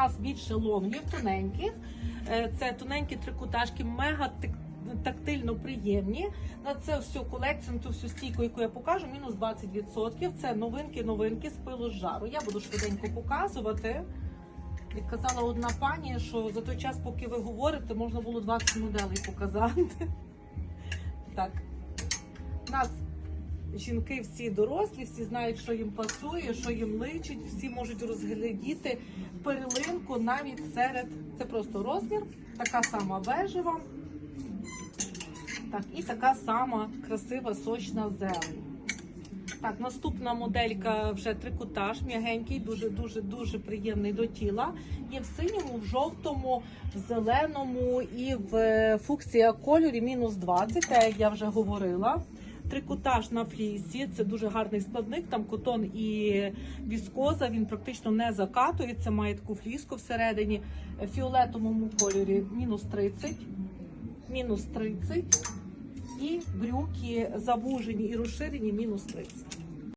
нас більше лонгів, тоненьких. Е, Це тоненькі трикутажки, мега тактильно приємні. На це всю колекцію, на цю всю стійку, яку я покажу, мінус 20%. Це новинки, новинки з пилу з жару. Я буду швиденько показувати. Як казала одна пані, що за той час, поки ви говорите, можна було 20 моделей показати. Так. У нас жінки всі дорослі, всі знають, що їм пасує, що їм личить, всі можуть розглядіти перлинку навіть серед. Це просто розмір, така сама бежева. Так, і така сама красива сочна зелень. Так, наступна моделька вже трикотаж, м'ягенький, дуже дуже приємний до тіла. Є в синьому, в жовтому, в зеленому і в е, фуксія кольорі мінус 20, так як я вже говорила. Трикотаж на флісі, це дуже гарний складник. Там котон і віскоза. Він практично не закатується, має таку фліску всередині. В фіолетовому кольорі мінус 30, мінус 30. І брюки завужені і розширені мінус 30.